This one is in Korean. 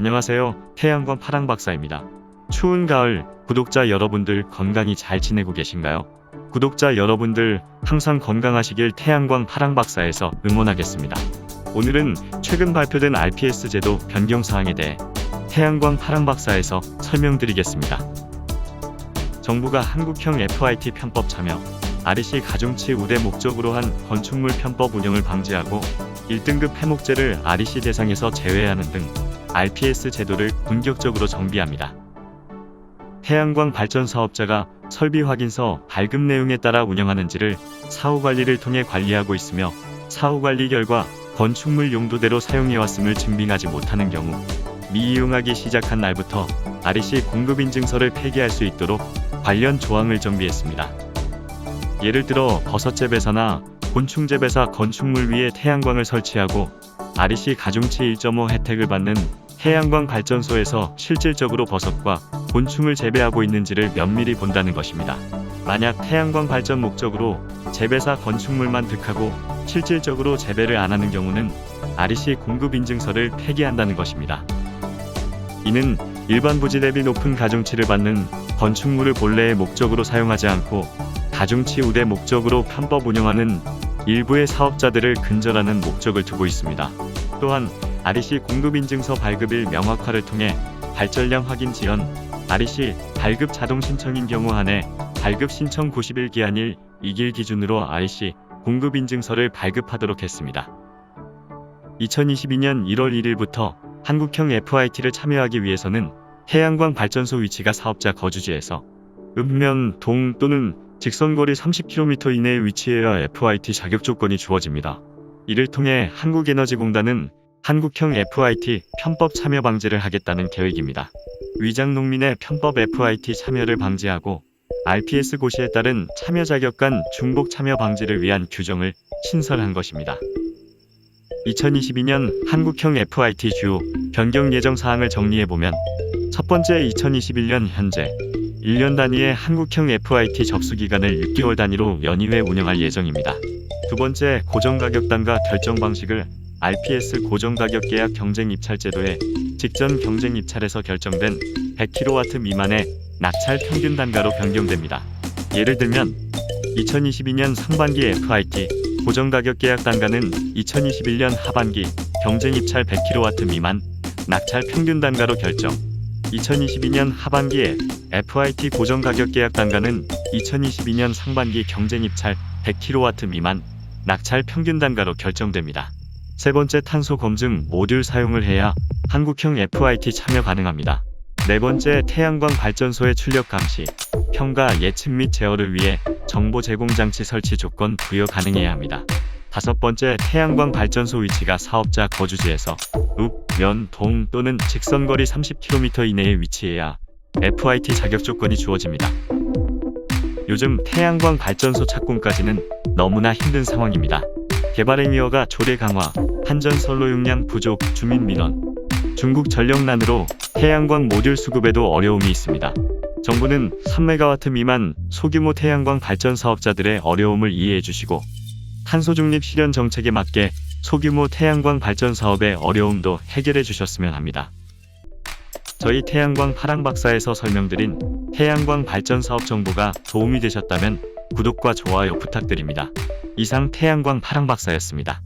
안녕하세요. 태양광 파랑 박사입니다. 추운 가을 구독자 여러분들 건강히 잘 지내고 계신가요? 구독자 여러분들 항상 건강하시길 태양광 파랑 박사에서 응원하겠습니다. 오늘은 최근 발표된 RPS 제도 변경 사항에 대해 태양광 파랑 박사에서 설명드리겠습니다. 정부가 한국형 FIT 편법 참여, REC 가중치 우대 목적으로 한 건축물 편법 운영을 방지하고 1등급 해목제를 REC 대상에서 제외하는 등 RPS 제도를 본격적으로 정비합니다. 태양광 발전 사업자가 설비 확인서 발급 내용에 따라 운영하는지를 사후 관리를 통해 관리하고 있으며 사후 관리 결과 건축물 용도대로 사용해왔음을 증빙하지 못하는 경우 미이용하기 시작한 날부터 REC 공급 인증서를 폐기할 수 있도록 관련 조항을 정비했습니다. 예를 들어 버섯 재배사나 곤충 재배사 건축물 위에 태양광을 설치하고 REC 가중치 1.5 혜택을 받는 태양광 발전소에서 실질적으로 버섯과 곤충을 재배하고 있는지를 면밀히 본다는 것입니다. 만약 태양광 발전 목적으로 재배사 건축물만 득하고 실질적으로 재배를 안 하는 경우는 REC 공급 인증서를 폐기한다는 것입니다. 이는 일반 부지 대비 높은 가중치를 받는 건축물을 본래의 목적으로 사용하지 않고 가중치 우대 목적으로 편법 운영하는 일부의 사업자들을 근절하는 목적을 두고 있습니다. 또한 REC 공급인증서 발급일 명확화를 통해 발전량 확인 지연, REC 발급 자동 신청인 경우 한해 발급 신청 90일 기한일 2길 기준으로 REC 공급인증서를 발급하도록 했습니다. 2022년 1월 1일부터 한국형 FIT를 참여하기 위해서는 태양광 발전소 위치가 사업자 거주지에서 읍면, 동 또는 직선거리 30km 이내에 위치해야 FIT 자격 조건이 주어집니다. 이를 통해 한국에너지공단은 한국형 FIT 편법 참여 방지를 하겠다는 계획입니다. 위장 농민의 편법 FIT 참여를 방지하고 RPS 고시에 따른 참여 자격 간 중복 참여 방지를 위한 규정을 신설한 것입니다. 2022년 한국형 FIT 주요 변경 예정 사항을 정리해 보면 첫 번째 2021년 현재 1년 단위의 한국형 FIT 접수 기간을 6개월 단위로 연이회 운영할 예정입니다. 두 번째 고정 가격단과 결정 방식을 RPS 고정가격 계약 경쟁 입찰 제도의 직전 경쟁 입찰에서 결정된 100kW 미만의 낙찰 평균 단가로 변경됩니다. 예를 들면 2022년 상반기 FIT 고정가격 계약 단가는 2021년 하반기 경쟁 입찰 100kW 미만 낙찰 평균 단가로 결정. 2022년 하반기에 FIT 고정 가격 계약 단가는 2022년 상반기 경쟁 입찰 100kW 미만 낙찰 평균 단가로 결정됩니다. 세 번째 탄소 검증 모듈 사용을 해야 한국형 FIT 참여 가능합니다. 네 번째 태양광 발전소의 출력 감시, 평가 예측 및 제어를 위해 정보 제공 장치 설치 조건 부여 가능해야 합니다. 다섯 번째 태양광 발전소 위치가 사업자 거주지에서 읍, 면, 동 또는 직선거리 30km 이내에 위치해야 FIT 자격 조건이 주어집니다. 요즘 태양광 발전소 착공까지는 너무나 힘든 상황입니다. 개발행위어가 조례 강화, 한전 선로 용량 부족, 주민 민원, 중국 전력난으로 태양광 모듈 수급에도 어려움이 있습니다. 정부는 3메가와트 미만 소규모 태양광 발전 사업자들의 어려움을 이해해 주시고 탄소 중립 실현 정책에 맞게 소규모 태양광 발전 사업의 어려움도 해결해 주셨으면 합니다. 저희 태양광 파랑 박사에서 설명드린 태양광 발전 사업 정보가 도움이 되셨다면 구독과 좋아요 부탁드립니다. 이상 태양광 파랑 박사였습니다.